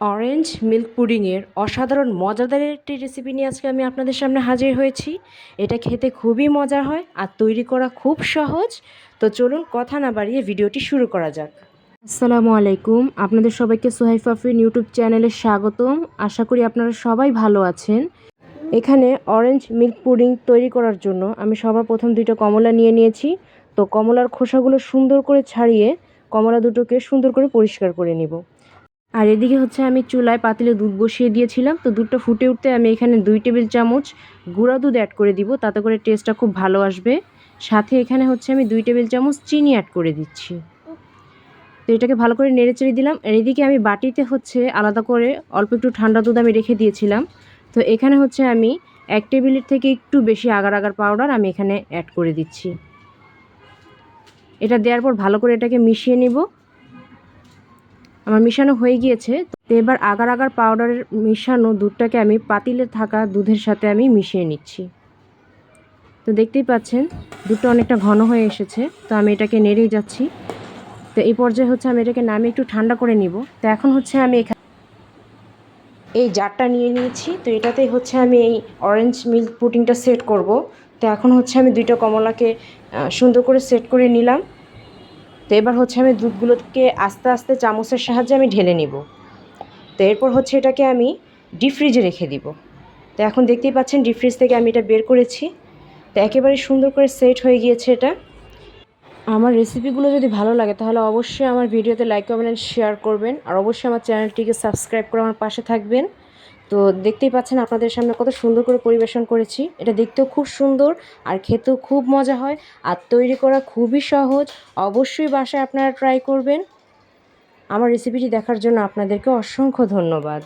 Orange milk পুডিংয়ের অসাধারণ মজাদার একটি রেসিপি নিয়ে আজকে আমি আপনাদের সামনে হাজির হয়েছি। এটা খেতে খুবই মজার হয় আর তৈরি করা খুব সহজ। তো চলুন কথা না বাড়িয়ে ভিডিওটি শুরু করা যাক। আসসালামু আলাইকুম। আপনাদের সবাইকে সোহাইফ আফরিন ইউটিউব চ্যানেলে স্বাগতম। আশা করি আপনারা সবাই ভালো আছেন। এখানে অরেঞ্জ মিল্ক পুডিং তৈরি করার জন্য আমি সবার প্রথম দুইটা কমলা নিয়ে নিয়েছি। তো কমলার খোসাগুলো সুন্দর করে ছাড়িয়ে কমলা দুটোকে সুন্দর করে পরিষ্কার করে নিব। আর এদিকে হচ্ছে আমি চুলায় পাতিলে দুধ বসিয়ে দিয়েছিলাম। তো দুধটা ফুটে উঠতে আমি এখানে দুই টেবিল চামচ গুঁড়া দুধ অ্যাড করে দিব, তাতে করে টেস্টটা খুব ভালো আসবে। সাথে এখানে হচ্ছে আমি দুই টেবিল চামচ চিনি অ্যাড করে দিচ্ছি। তো এটাকে ভালো করে নেড়ে চেড়ে দিলাম। আর এদিকে আমি বাটিতে হচ্ছে আলাদা করে অল্প একটু ঠান্ডা দুধ আমি রেখে দিয়েছিলাম। তো এখানে হচ্ছে আমি এক টেবিলের থেকে একটু বেশি আগার আগার পাউডার আমি এখানে অ্যাড করে দিচ্ছি। এটা দেওয়ার পর ভালো করে এটাকে মিশিয়ে নিব। আমার মিশানো হয়ে গিয়েছে। তো এবার আগার আগার পাউডারের মিশানো দুধটাকে আমি পাতিলে থাকা দুধের সাথে আমি মিশিয়ে নিচ্ছি। তো দেখতেই পাচ্ছেন, দুধটা অনেকটা ঘন হয়ে এসেছে। তো আমি এটাকে নেড়েই যাচ্ছি। তো এই পর্যায়ে হচ্ছে আমি এটাকে নামিয়ে একটু ঠান্ডা করে নিব। তো এখন হচ্ছে আমি এখানে এই জারটা নিয়ে নিয়েছি। তো এটাতেই হচ্ছে আমি এই অরেঞ্জ মিল্ক পুডিংটা সেট করব। তো এখন হচ্ছে আমি দুইটা কমলাকে সুন্দর করে সেট করে নিলাম। তো এবার হচ্ছে আমি দুধগুলোকে আস্তে আস্তে চামচের সাহায্যে আমি ঢেলে নিব। তো এরপর হচ্ছে এটাকে আমি ডিপ ফ্রিজে রেখে দিব। তো এখন দেখতেই পাচ্ছেন ডিপ ফ্রিজ থেকে আমি এটা বের করেছি। তো একেবারে সুন্দর করে সেট হয়ে গিয়েছে এটা। আমার রেসিপিগুলো যদি ভালো লাগে তাহলে অবশ্যই আমার ভিডিওতে লাইক কমেন্ট শেয়ার করবেন। আর অবশ্যই আমার চ্যানেলটিকে সাবস্ক্রাইব করে আমার পাশে থাকবেন। তো দেখতেই পাচ্ছেন আপনাদের সামনে কত সুন্দর করে পরিবেশন করেছি। এটা দেখতেও খুব সুন্দর, আর খেতেও খুব মজা হয়, আর তৈরি করা খুবই সহজ। অবশ্যই বাসায় আপনারা ট্রাই করবেন। আমার রেসিপিটি দেখার জন্য আপনাদেরকে অসংখ্য ধন্যবাদ।